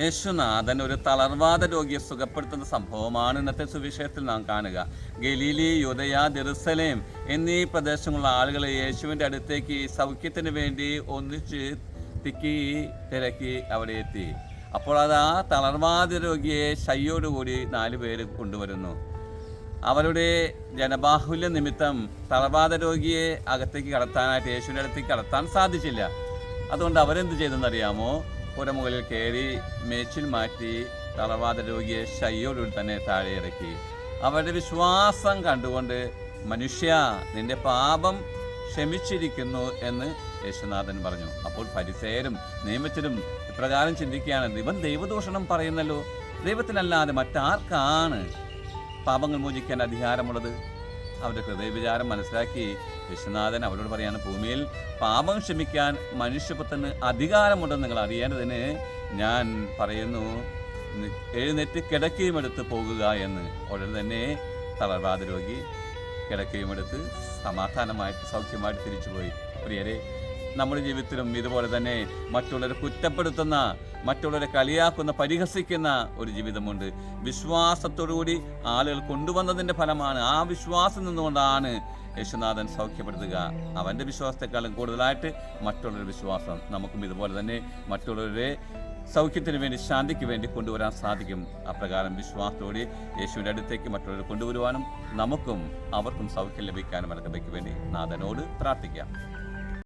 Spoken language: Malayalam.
യേശുനാഥൻ ഒരു തളർവാദ രോഗിയെ സുഖപ്പെടുത്തുന്ന സംഭവമാണ് ഇന്നത്തെ സുവിശേഷത്തിൽ നാം കാണുക. ഗലീലി യുദയ ജെറുസലേം എന്നീ പ്രദേശങ്ങളുള്ള ആളുകളെ യേശുവിന്റെ അടുത്തേക്ക് സൗഖ്യത്തിന് വേണ്ടി ഒന്നിച്ച് തിക്കി തിരക്കി അവിടെ എത്തി. അപ്പോൾ അത് ആ തളർവാദ രോഗിയെ ശയ്യോടുകൂടി നാല് പേര് കൊണ്ടുവരുന്നു. അവരുടെ ജനബാഹുല്യ നിമിത്തം തളർവാദ രോഗിയെ അകത്തേക്ക് കടത്താനായിട്ട് യേശുവിന്റെ അടുത്തേക്ക് കടത്താൻ സാധിച്ചില്ല. അതുകൊണ്ട് അവരെന്ത് ചെയ്തെന്നറിയാമോ? പുരമുകളിൽ കയറി മേച്ചിൽ മാറ്റി തളവാദ രോഗിയെ ശയ്യോടുകൂടി തന്നെ താഴെ ഇറക്കി. അവരുടെ വിശ്വാസം കണ്ടുകൊണ്ട് മനുഷ്യ നിന്റെ പാപം ക്ഷമിച്ചിരിക്കുന്നു എന്ന് യേശുനാഥൻ പറഞ്ഞു. അപ്പോൾ പരിസേരും നിയമത്തിലും ഇപ്രകാരം ചിന്തിക്കുകയാണ് ഇവൻ ദൈവദൂഷണം പറയുന്നല്ലോ. ദൈവത്തിനല്ലാതെ മറ്റാർക്കാണ് പാപങ്ങൾ മോചിക്കാൻ അധികാരമുള്ളത്? അവരുടെ ഹൃദയവിചാരം മനസ്സിലാക്കി വിശ്വനാഥൻ അവരോട് പറയാണ് ഭൂമിയിൽ പാപം ക്ഷമിക്കാൻ മനുഷ്യപുത്രന് അധികാരമുണ്ടെന്ന് നിങ്ങൾ അറിയേണ്ടതിന് ഞാൻ പറയുന്നു എഴുന്നേറ്റ് കിടക്കയും എടുത്ത് പോകുക എന്ന്. ഉടനെ തന്നെ തളർവാദ രോഗി കിടക്കയും എടുത്ത് സമാധാനമായിട്ട് സൗഖ്യമായിട്ട് തിരിച്ചുപോയി. പ്രിയരെ നമ്മുടെ ജീവിതത്തിലും ഇതുപോലെ തന്നെ മറ്റുള്ളവരെ കുറ്റപ്പെടുത്തുന്ന മറ്റുള്ളവരെ കളിയാക്കുന്ന പരിഹസിക്കുന്ന ഒരു ജീവിതമുണ്ട്. വിശ്വാസത്തോടുകൂടി ആളുകൾ കൊണ്ടുവന്നതിന്റെ ഫലമാണ് ആ വിശ്വാസം നിന്നുകൊണ്ടാണ് യേശുനാഥൻ സൗഖ്യപ്പെടുത്തുക. അവന്റെ വിശ്വാസത്തെക്കാളും കൂടുതലായിട്ട് മറ്റുള്ളവരുടെ വിശ്വാസം നമുക്കും ഇതുപോലെ തന്നെ മറ്റുള്ളവരെ സൗഖ്യത്തിന് വേണ്ടി ശാന്തിക്ക് വേണ്ടി കൊണ്ടുവരാൻ സാധിക്കും. അപ്രകാരം വിശ്വാസത്തോടെ യേശുവിന്റെ അടുത്തേക്ക് മറ്റുള്ളവരെ കൊണ്ടുവരുവാനും നമുക്കും അവർക്കും സൗഖ്യം ലഭിക്കാനും അടക്കതയ്ക്ക് വേണ്ടി നാഥനോട് പ്രാർത്ഥിക്കാം.